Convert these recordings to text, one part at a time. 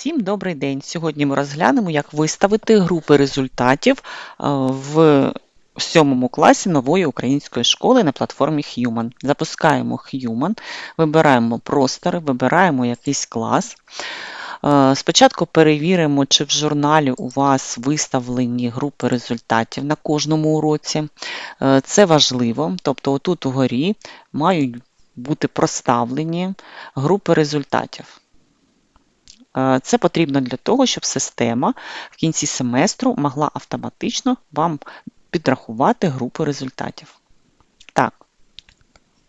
Всім добрий день! Сьогодні ми розглянемо, як виставити групи результатів е, в сьомому класі нової української школи на платформі Human. Запускаємо Human, вибираємо простори, вибираємо якийсь клас. Е, Спочатку перевіримо, чи в журналі у вас виставлені групи результатів на кожному уроці. Е, Це важливо, тобто отут угорі мають бути проставлені групи результатів. Е, Це потрібно для того, щоб система в кінці семестру могла автоматично вам підрахувати групу результатів. Так,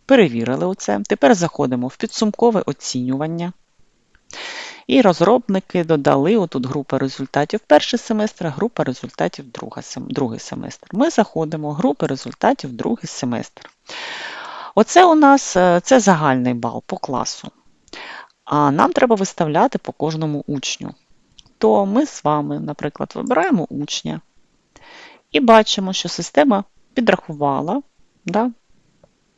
перевірили оце. Тепер заходимо в підсумкове оцінювання. І розробники додали отут група результатів перший семестр, група результатів другий семестр. Ми заходимо в групи результатів другий семестр. Оце у нас е, це загальний бал по класу. А нам треба виставляти по кожному учню. То ми з вами, наприклад, вибираємо учня і бачимо, що система підрахувала, да,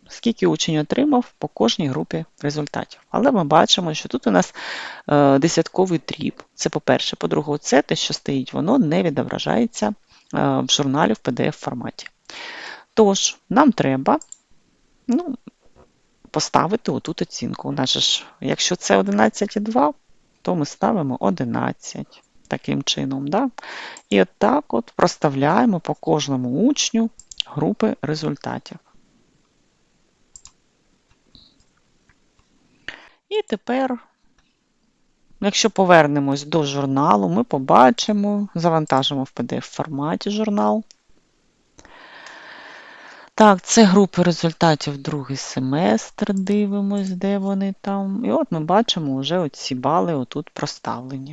скільки учень отримав по кожній групі результатів. Але ми бачимо, що тут у нас е, десятковий дріб. Це по-перше. По-друге, це те, що стоїть, воно не відображається е, в журналі в PDF-форматі. Тож, нам треба ну, поставити отут оцінку. У ж, якщо це 11,2, то ми ставимо 11 таким чином. Да? І от так от проставляємо по кожному учню групи результатів. І тепер, якщо повернемось до журналу, ми побачимо, завантажимо в PDF-форматі журнал. Так, це групи результатів другий семестр. Дивимось, де вони там. І от ми бачимо вже оці бали отут проставлені.